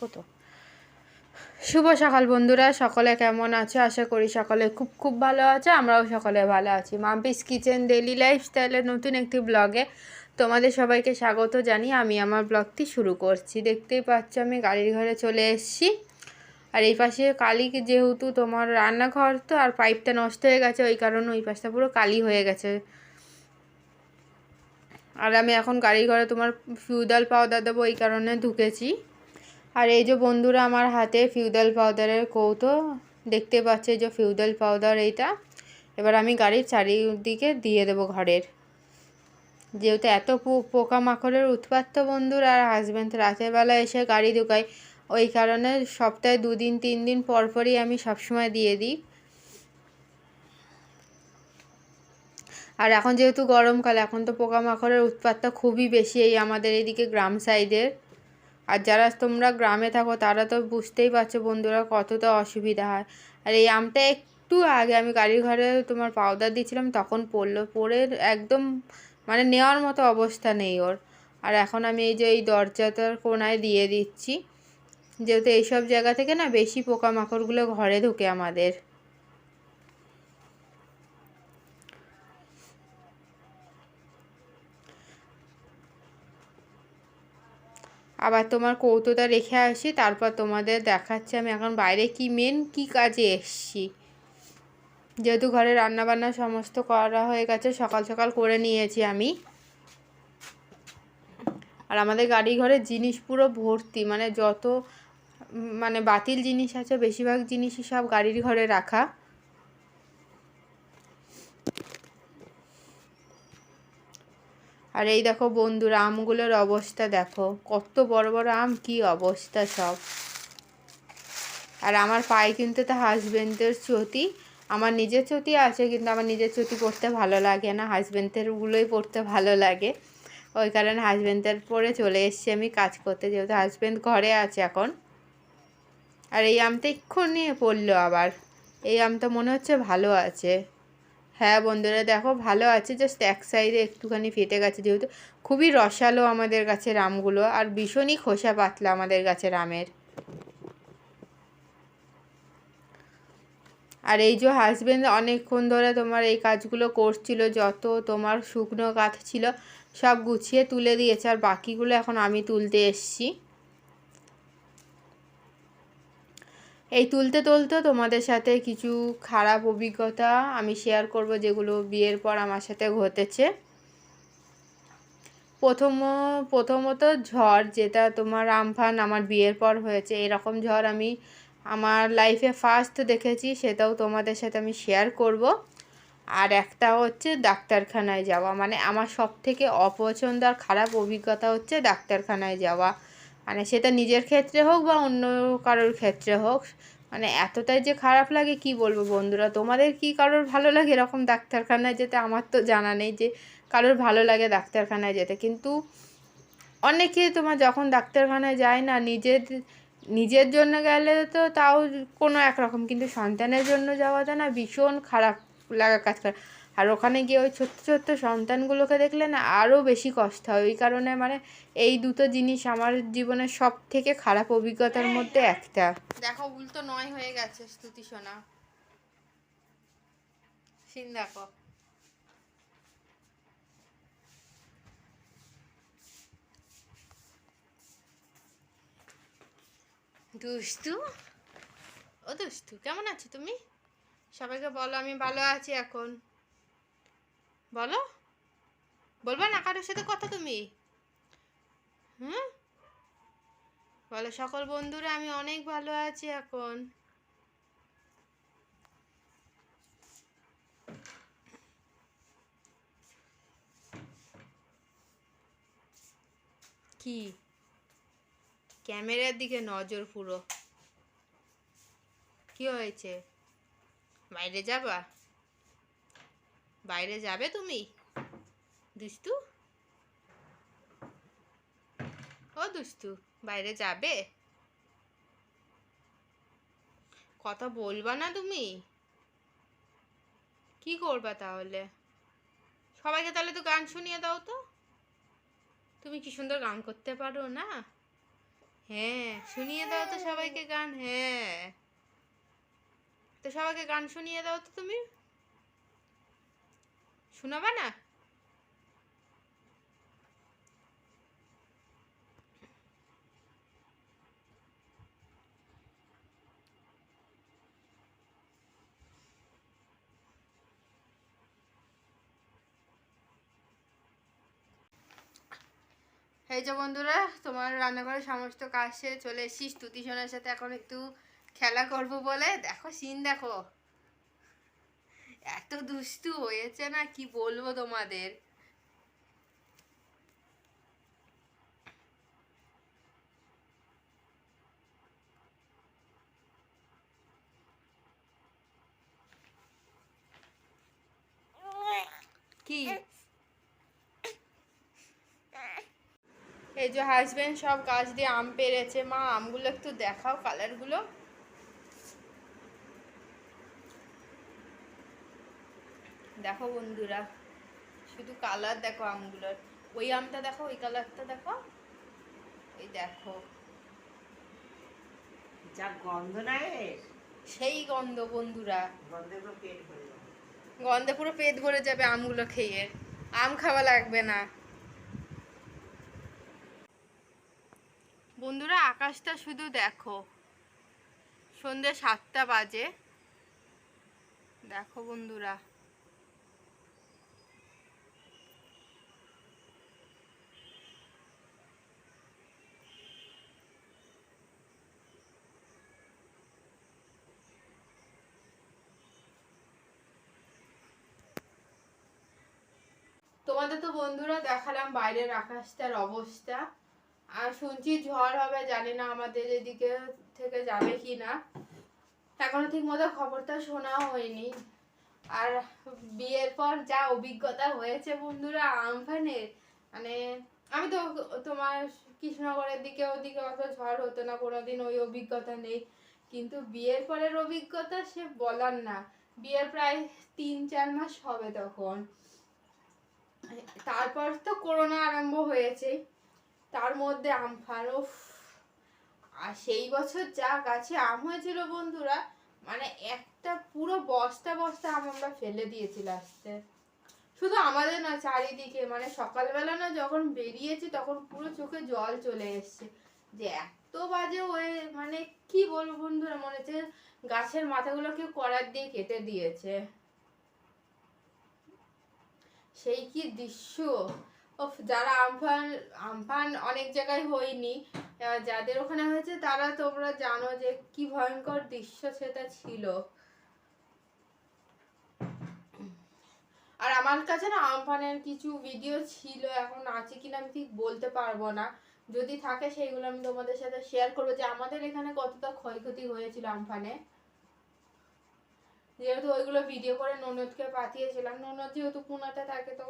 আসব তো। শুভ সকাল বন্ধুরা, সকলে কেমন আছে? আশা করি সকলে খুব খুব ভালো আছে, আমরাও সকলে ভালো আছি। মাম্পিস কিচেন ডেলি লাইফস্টাইলের নতুন একটি ব্লগে তোমাদের সবাইকে স্বাগত জানি আমি আমার ব্লগটি শুরু করছি। দেখতেই পাচ্ছ আমি গাড়ির ঘরে চলে এসেছি। আর এই পাশে কালি যেহেতু তোমার রান্নাঘর তো, আর পাইপটা নষ্ট হয়ে গেছে, ওই কারণে ওই পাশটা পুরো কালি হয়ে গেছে। আর আমি এখন গাড়ি ঘরে তোমার ফিউদাল পাউডার দেবো, ওই কারণে ঢুকেছি। আর এই যে বন্ধুরা আমার হাতে ফিউদাল পাউডারের কৌটো, দেখতে পাচ্ছে যে ফিউদাল পাউডার এইটা। এবার আমি গাড়ির চারিদিকে দিয়ে দেবো ঘরের। যেহেতু এত পোকামাকড়ের উৎপাত তো বন্ধুর, আর হাজব্যান্ড রাতের বেলা এসে গাড়ি ঢুকায়, ওই কারণে সপ্তাহে দুদিন তিন দিন পর পরই আমি সবসময় দিয়ে দিই। আর এখন যেহেতু গরমকাল, এখন তো পোকামাকড়ের উৎপাতটা খুবই বেশি এই আমাদের এদিকে গ্রাম সাইডের আর যারা তোমরা গ্রামে থাকো, তারা তো বুঝতেই পারছ বন্ধুরা কতটা অসুবিধা হয়। আর এই আমটা একটু আগে আমি গাড়ির ঘরে তোমার পাউডার দিয়েছিলাম, তখন পড়ল, পড়ে একদম মানে নেওয়ার মতো অবস্থা নেই ওর। আর এখন আমি এই যে এই দরজাটার কোনায় দিয়ে দিচ্ছি, যেহেতু এইসব জায়গা থেকে না বেশি পোকামাকড়গুলো ঘরে ঢুকে আমাদের। আবার তোমার কৌটোটা রেখে আসি, তারপর তোমাদের দেখাচ্ছি আমি এখন বাইরে কি মেন কি কাজে এসছি। যেহেতু ঘরে রান্নাবান্না সমস্ত করা হয়ে গেছে, সকাল সকাল করে নিয়েছি আমি। আর আমাদের গাড়ি ঘরে জিনিস পুরো ভর্তি মানে যত মানে বাতিল জিনিস আছে, বেশিরভাগ জিনিসই সব গাড়ির ঘরে রাখা। আর এই দেখো বন্ধুরা, আমগুলোর অবস্থা দেখো। কত বড় বড় আম, কি অবস্থা সব। আর আমার পায়ে কিন্তু তো হাজবেন্ডের চটি। আমার নিজের চটি আছে, কিন্তু আমার নিজের চটি পরতে ভালো লাগে না। হাজবেন্ডেরগুলোই পরতে ভালো লাগে। ওই কারণে হাজবেন্ডের পরে চলে এসছি আমি কাজ করতে, যেহেতু হাজবেন্ড ঘরে আছে এখন। আর এই আমটা এক্ষুনি পড়ল আবার। এই আমটা মনে হচ্ছে ভালো আছে। হ্যাঁ বন্ধুরা, দেখো ভালো আছে জাস্ট এক সাইডে একটুখানি ফেটে গেছে যেহেতু। খুবই রসালো আমাদের গাছের আমগুলো আর ভীষণই খোসা পাতলা আমাদের গাছের আমের। আর এই যে হাজবেন্ড অনেকক্ষণ ধরে তোমার এই কাজগুলো করছিল, যত তোমার শুকনো কাঠ ছিল সব গুছিয়ে তুলে দিয়েছে, আর বাকিগুলো এখন আমি তুলতে এসছি। এই তুলতে তুলতে তোমাদের সাথে কিছু খারাপ অভিজ্ঞতা আমি শেয়ার করব যেগুলো বিয়ের পর আমার সাথে ঘটেছে। প্রথম, প্রথমত ঝড় যেটা তোমার আমফান আমার বিয়ের পর হয়েছে, এরকম ঝড় আমি আমার লাইফে ফার্স্ট দেখেছি, সেটাও তোমাদের সাথে আমি শেয়ার করব। আর একটা হচ্ছে ডাক্তারখানায় যাওয়া মানে আমার সব থেকে অপছন্দ আর খারাপ অভিজ্ঞতা হচ্ছে ডাক্তারখানায় যাওয়া। মানে সেটা নিজের ক্ষেত্রে হোক বা অন্য কারোর ক্ষেত্রে হোক মানে এতটাই যে খারাপ লাগে কি বলব বন্ধুরা? তোমাদের কি কারোর ভালো লাগে এরকম ডাক্তারখানায় যেতে? আমার তো জানা নেই যে কারোর ভালো লাগে ডাক্তারখানায় যেতে। কিন্তু অনেকে তোমার যখন ডাক্তারখানায় যায় না, নিজের নিজের জন্য গেলে তো তাও কোনো একরকম। কিন্তু সন্তানের জন্য যাওয়াটা না ভীষণ খারাপ লাগা কাজ করে। আর ওখানে গিয়ে ওই ছোট্ট ছোট্ট সন্তানগুলোকে দেখলে না আরও বেশি কষ্ট হয়। ওই কারণে মানে এই দুটো জিনিস আমার জীবনের সব থেকে খারাপ অভিজ্ঞতার মধ্যে একটা। দেখো, উল্টো নয় হয়ে গেছে স্তুতি সোনা। সিন দেখো। দুষ্টু? ও দুষ্টু, কেমন আছো তুমি? সবাইকে বলো, আমি ভালো আছি এখন। বলো। বলবা না কারোর সাথে কথা তুমি? হুম? বলো, সকল বন্ধুরা, আমি অনেক ভালো আছি এখন। কি? ক্যামেরার দিকে নজর পুরো। কি হয়েছে? বাইরে যাবা? বাইরে যাবে তুমি? দুষ্টু? ও দুষ্টু, বাইরে যাবে? কথা বলবা না তুমি? কি করবা তাহলে? সবাইকে তাহলে তো গান শুনিয়ে দাও তো। তুমি কি সুন্দর গান করতে পারো না? হ্যাঁ শুনিয়ে দাও তো সবাইকে গান হ্যাঁ। তো সবাইকে গান শুনিয়ে দাও তো তুমি? শোনাবা না? এই যে বন্ধুরা, তোমার রান্নাঘরের সমস্ত কাজ শেষে চলে এসেছি। স্তুতি সোনার সাথে এখন একটু খেলা করব বলে। দেখো সিন দেখো। এত দুষ্টু হয়েছে না, কি বলব তোমাদের? এই যে হাজবেন্ড সব গাছ দিয়ে আম পেরেছে, মা, আমগুলো একটু দেখাও কালারগুলো দেখো বন্ধুরা শুধু কালার দেখো আমগুলোর। ওই আমটা দেখো ওই কালারটা দেখো। ওই দেখো। যা গন্ধ না সেই গন্ধ বন্ধুরা। গন্ধে পুরো পেট ভরে যাবে আমগুলো খেয়ে। আম খাওয়া লাগবে না। বন্ধুরা আকাশটা শুধু দেখো। সন্ধ্যে সাতটা বাজে। দেখো বন্ধুরা। তোমাদের তো বন্ধুরা দেখালাম বাইরের আকাশটার অবস্থা। আর শুনছি ঝড় হবে, জানি না আমাদের এদিকে থেকে যাবে কি না এখনও ঠিক মতো খবরটা শোনা হয়নি। আর বিয়ের পর যা অভিজ্ঞতা হয়েছে বন্ধুরা, আমফানের মানে আমি তো তোমার কৃষ্ণনগরের দিকে ওদিকে অত ঝড় হতো না, কোনোদিন ওই অভিজ্ঞতা নেই। কিন্তু বিয়ের পরের অভিজ্ঞতা সে বলার না। বিয়ের প্রায় তিন চার মাস হবে তখন। তারপর তো করোনা আরম্ভ হয়েছে। তার মধ্যে আমফান উফ। আর সেই বছর যা গাছে আম হয়েছিল বন্ধুরা মানে একটা পুরো বস্তা বস্তা আম আমরা ফেলে দিয়েছি লাস্টে শুধু আমাদের না, চারিদিকে মানে সকালবেলা না যখন বেরিয়েছি তখন পুরো চোখে জল চলে এসছে। যে এত বাজে হয়ে মানে কি বলব বন্ধুরা, মনে হচ্ছে গাছের মাথাগুলো কেউ করার দিয়ে কেটে দিয়েছে। সেই কি দৃশ্য? ওফ যারা আমফান আমফান অনেক জায়গায় হয়নি যাদের ওখানে হয়েছে তারা তোমরা জানো যে কি ভয়ঙ্কর দৃশ্য সেটা ছিল। আর আমার কাছে না আমফানের কিছু ভিডিও ছিল, এখন আছে কিনা আমি ঠিক বলতে পারব না। যদি থাকে সেইগুলো আমি তোমাদের সাথে শেয়ার করব যে আমাদের এখানে কতটা ক্ষয়ক্ষতি হয়েছিল আমফানে। যেহেতু ওইগুলো ভিডিও করে ননদকে পাঠিয়েছিলাম। ননদ যেহেতু পুনাতে থাকে তো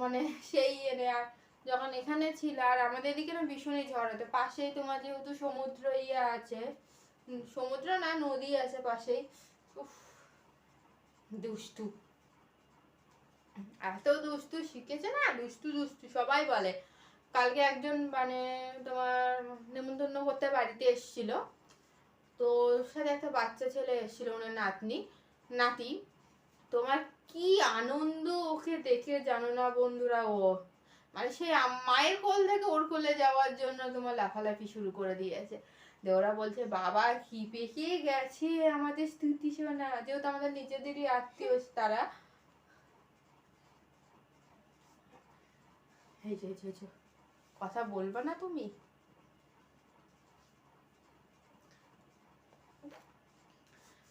মানে সেই এনে আর যখন এখানে ছিল, আর আমাদের এদিকে না ভীষণই ঝড় হতো। পাশেই তোমার যেহেতু সমুদ্র ইয়ে আছে সমুদ্র না, নদী আছে পাশেই। উফ, দুষ্টু। এত দুষ্টু শিখেছে না? দুষ্টু দুষ্টু সবাই বলে। কালকে একজন মানে তোমার নেমন্তন্ন করতে বাড়িতে এসেছিল। তো সাথে একটা বাচ্চা ছেলে এসেছিল, ওনার নাতনি। নাতি, তোমার কি আনন্দ ওকে দেখে জানো না বন্ধুরা ও? মানে সে মায়ের কোল থেকে ওর কোলে যাওয়ার জন্য তোমার লাফালাফি শুরু করে দিয়েছে। দিয়ে ওরা বলছে, বাবা কি পেকে গেছে আমাদের স্তুতি শোনা যেহেতু আমাদের নিজেদেরই আত্মীয় তারা। কথা বলবা না তুমি?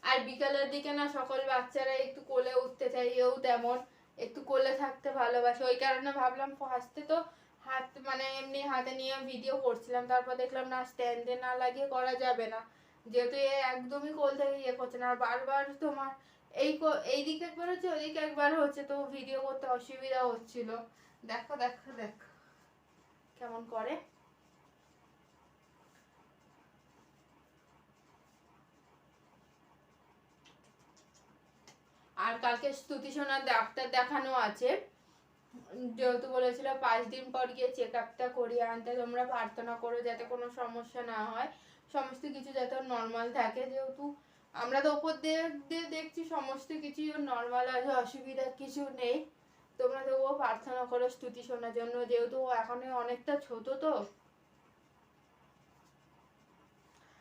আর বিকালের দিকে না সকল বাচ্চারা একটু কোলে উঠতে চাই এও তেমন। একটু কোলে থাকতে ভালোবাসে। ওই কারণে ভাবলাম ফার্স্টে তো হাত মানে এমনি হাতে নিয়ে ভিডিও করছিলাম। তারপর দেখলাম না স্ট্যান্ডে না লাগিয়ে করা যাবে না। যেহেতু এ একদমই কোল থেকে ইয়ে করছে না। আর বারবার তোমার এই এই দিকে একবার হচ্ছে ওইদিকে একবার হচ্ছে, তো ভিডিও করতে অসুবিধা হচ্ছিল। দেখো দেখো দেখো। কেমন করে? আর কালকে স্তুতি সোনার ডাক্তার দেখানো আছে। যেহেতু বলেছিল পাঁচ দিন পর গিয়ে চেক আপটা করিয়ে আনতে, তোমরা প্রার্থনা করো যাতে কোনো সমস্যা না হয়। সমস্ত কিছু যাতে নর্মাল থাকে যেহেতু আমরা তো ওপর দিয়ে দেখছি সমস্ত কিছু নর্মাল আছে, অসুবিধা কিছু নেই। তোমরা তবুও প্রার্থনা করো স্তুতি শোনার জন্য, যেহেতু ও এখনও অনেকটা ছোট তো।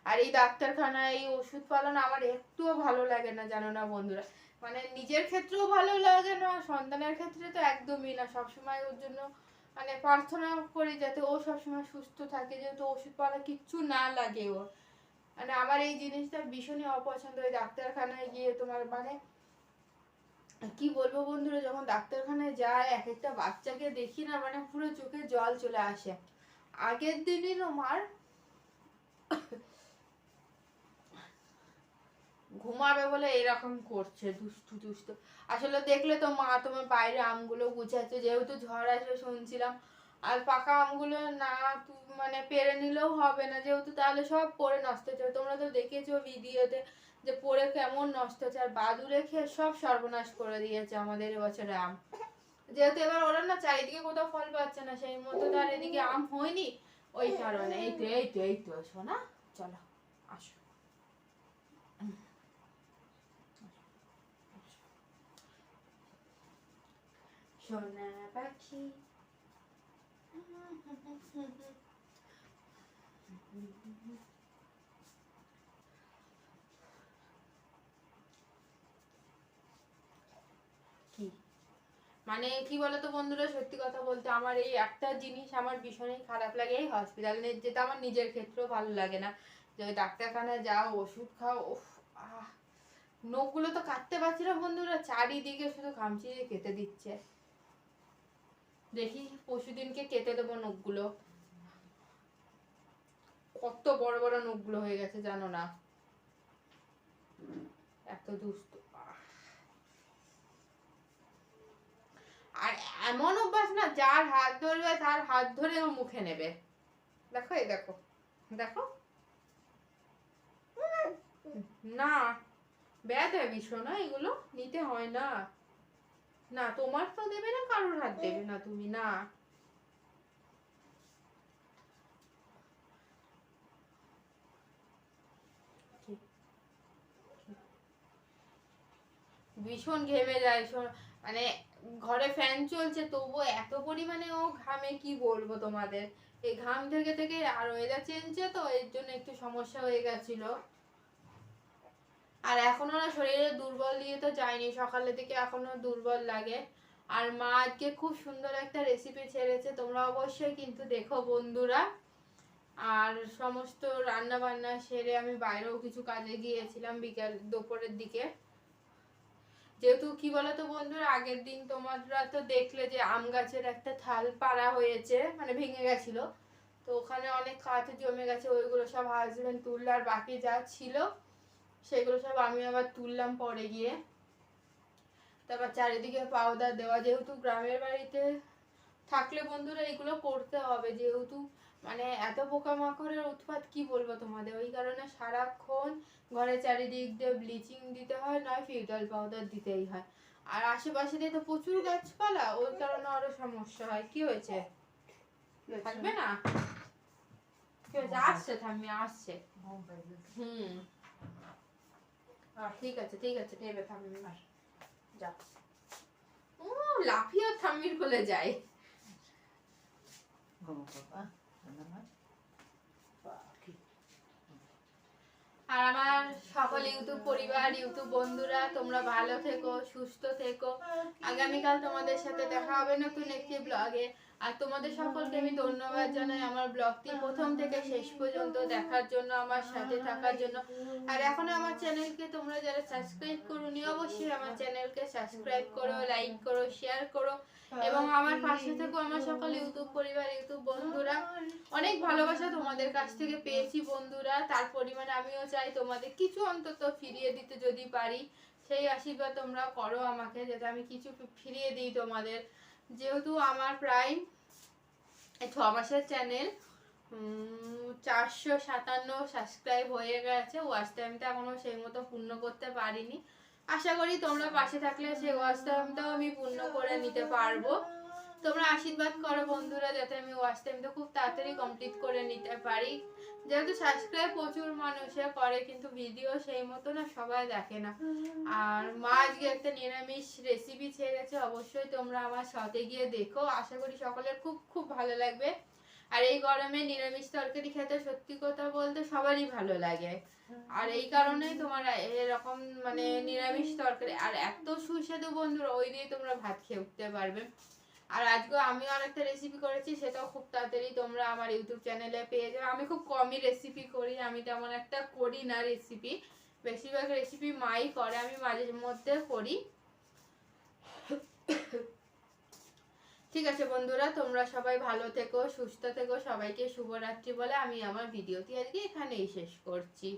আর এই ডাক্তারখানায় এই ওষুধ পালন আমার একটুও ভালো লাগে না, জানো না বন্ধুরা। মানে নিজের ক্ষেত্রেও ভালো লাগে না, সন্তানের ক্ষেত্রে তো একদমই না। সবসময় ওর জন্য মানে প্রার্থনা করি যাতে ও সবসময় সুস্থ থাকে, যেহেতু ওষুধ পালা কিচ্ছু না লাগে ওর। মানে আমার এই জিনিসটা ভীষণই অপছন্দ ওই ডাক্তারখানায় গিয়ে তোমার মানে কি বলব বন্ধুরা, যখন ডাক্তারখানায় যায়, এক একটা বাচ্চাকে দেখি না মানে পুরো চোখে জল চলে আসে। আগের দিনই তোমার ঘুমাবে বলে এরকম করছে, দুষ্টু দুষ্টু। আসলে দেখলে তো মা তোমার বাইরে আমগুলো গুছাচ্ছে, যেহেতু ঝড় আসবে শুনছিলাম। আর পাকা আমগুলো না মানে পেরে নিলেও হবে না, যেহেতু তাহলে সব পরে নষ্ট হচ্ছে। তোমরা তো দেখেছ ভিডিওতে যে পরে কেমন নষ্ট হচ্ছে, আর বাদুড়ে খেয়ে সব সর্বনাশ করে দিয়েছে আমাদের এবছরে আম। যেহেতু এবার ওরা না চারিদিকে কোথাও ফল পাচ্ছে না, সেই মতো তো আর এদিকে আম হয়নি। ওই কারণে, এই তো এই তো এই তো শোনা চলো, আসো। সোনা মানে কি বলতো বন্ধুরা, সত্যি কথা বলতে আমার এই একটা জিনিস আমার ভীষণই খারাপ লাগে, এই হসপিটাল যেতে আমার নিজের ক্ষেত্রেও ভালো লাগে না। যে ডাক্তারখানায় যাও, ওষুধ খাও, উফ, আহ, নখগুলো তো কাটতে পারছি না বন্ধুরা, চারিদিকে শুধু খামচি দিয়ে কেটে দিচ্ছে। দেখি পরশুদিনকে কেটে দেবো নখগুলো। কত বড় বড় নখগুলো হয়ে গেছে, জানো না? এত দুষ্ট। আর এমন অভ্যাস না, যার হাত ধরবে, তার হাত ধরে ও মুখে নেবে। দেখো এই, দেখো। দেখো। না হয় ভীষণ না এগুলো নিতে হয় না। না তোমার তো দেবে না কারোর হাত দেবে না তুমি না। ভীষণ ঘেমে যায় মানে ঘরে ফ্যান চলছে তবুও এত পরিমাণে ও ঘামে কি বলব তোমাদের? এই ঘাম থেকে থেকে আর ওয়েদার চেঞ্জে তো এর জন্য একটু সমস্যা হয়ে গেছিল। আর এখনও না শরীরে দুর্বল দিয়ে তো যায়নি, সকালের দিকে এখনও দুর্বল লাগে। আর মা আজকে খুব সুন্দর একটা রেসিপি ছেড়েছে, তোমরা অবশ্যই কিন্তু দেখো বন্ধুরা। আর সমস্ত রান্না বান্না সেরে আমি বাইরেও কিছু কাজে গিয়েছিলাম বিকাল দুপুরের দিকে। যেহেতু কি বলতো বন্ধুরা, আগের দিন তোমরা তো দেখলে যে আম গাছের একটা থাল পাড়া হয়েছে মানে ভেঙে গেছিল। তো ওখানে অনেক কাঠ জমে গেছে, ওইগুলো সব হাজবেন্ড তুললো, আর বাকি যা ছিল সেগুলো সব আমি আবার তুললাম পরে গিয়ে। তারপর চারিদিকে পাউডার দেওয়া যেহেতু গ্রামের বাড়িতে থাকলে বন্ধুরা এগুলো করতে হবে যেহেতু মানে এত পোকামাকড়ের উৎপাত কি বলব তোমাদের? ওই কারণে সারাক্ষণ ঘরের চারিদিক দিয়ে ব্লিচিং দিতে হয় নয় ফিউটাল পাউডার দিতেই হয়। আর আশেপাশে দিয়ে তো প্রচুর গাছপালা ওই কারণে আরও সমস্যা হয়। কি হয়েছে? থাকবে না? কি হয়েছে? আসছে থামি আসছে। হুম। ঠিক আছে ঠিক আছে নেবে থামি আর। যা। ও লাফিয়ে থামির কোলে যায়। আর আমার সকল ইউটিউব পরিবার ইউটিউব বন্ধুরা তোমরা ভালো থেকো সুস্থ থেকো। আগামীকাল তোমাদের সাথে দেখা হবে নতুন একটি ব্লগে আর তোমাদের সকলকে আমি ধন্যবাদ জানাই আমার ব্লগটি প্রথম থেকে শেষ পর্যন্ত দেখার জন্য, আমার সাথে থাকার জন্য। আর এখনও আমার চ্যানেলকে তোমরা যারা সাবস্ক্রাইব করোনি, অবশ্যই আমার চ্যানেলকে সাবস্ক্রাইব করো, লাইক করো, শেয়ার করো। এবং আমার পাশে থেকো আমার সকল ইউটিউব পরিবার, ইউটিউব বন্ধুরা। অনেক ভালোবাসা তোমাদের কাছ থেকে পেয়েছি বন্ধুরা। তার পরিমাণে আমিও চাই তোমাদের কিছু অন্তত ফিরিয়ে দিতে যদি পারি। সেই আশীর্বাদ তোমরা করো আমাকে, যাতে আমি কিছু ফিরিয়ে দিই তোমাদের। যেহেতু আমার প্রায় ছ মাসের চ্যানেল চারশো সাতান্ন সাবস্ক্রাইব হয়ে গেছে। ওয়াচ টাইমটা এখনও সেই মতো পূর্ণ করতে পারিনি। আশা করি তোমরা পাশে থাকলে সেই ওয়াচ টাইমটাও আমি পূর্ণ করে নিতে পারব। তোমরা আশীর্বাদ করো বন্ধুরা, যাতে আমি ওয়াচ টাইমটা খুব তাড়াতাড়ি কমপ্লিট করে নিতে পারি। যেহেতু সাবস্ক্রাইব প্রচুর মানুষে করে, কিন্তু ভিডিও সেই মতো না, সবাই দেখে না। আর মা আজকে একটা নিরামিষ রেসিপি ছেড়েছে অবশ্যই তোমরা আমার সাথে গিয়ে দেখো। আশা করি সকলের খুব খুব ভালো লাগবে। আর এই গরমে নিরামিষ তরকারি খেতে সত্যি কথা বলতে সবারই ভালো লাগে। আর এই কারণেই তোমার এরকম মানে নিরামিষ তরকারি। আর এত সুস্বাদু বন্ধুরা, ওই দিয়ে তোমরা ভাত খেয়ে উঠতে পারবে। আর আজকে আমি অনেকটা রেসিপি করেছি, সেটাও খুব তাড়াতাড়ি তোমরা আমার ইউটিউব চ্যানেলে পেয়ে যাবে। আমি খুব কমই রেসিপি করি, আমি তেমন একটা করি না রেসিপি বেশিরভাগ রেসিপি মাই করে, আমি মাঝে মধ্যে করি। ঠিক আছে বন্ধুরা, তোমরা সবাই ভালো থেকো, সুস্থ থেকো, সবাইকে শুভরাত্রি বলে আমি আমার ভিডিওটি আজকে এখানেই শেষ করছি।